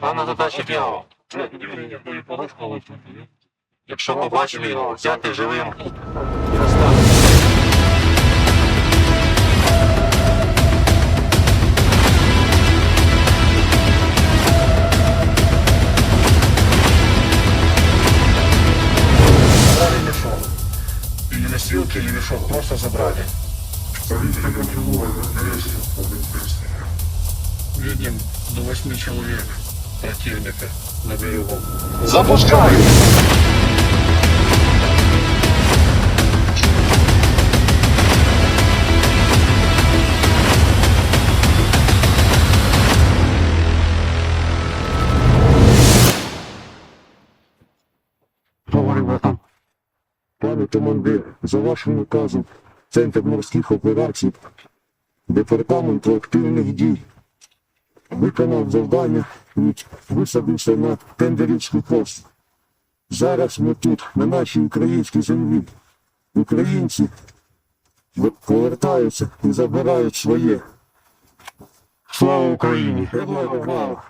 Пана задача дьявол. Якщо побачили його, взяти живим і розставити. Носилки, или мешок просто забрали. Видим до восьми человек противника на берегу. Запускай! Пане командир, за вашим наказом, Центр морських операцій, департаменту активних дій, виконав завдання і висадився на тендерівський пост. Зараз ми тут, на нашій українській землі. Українці повертаються і забирають своє. Слава Україні! Героям слава!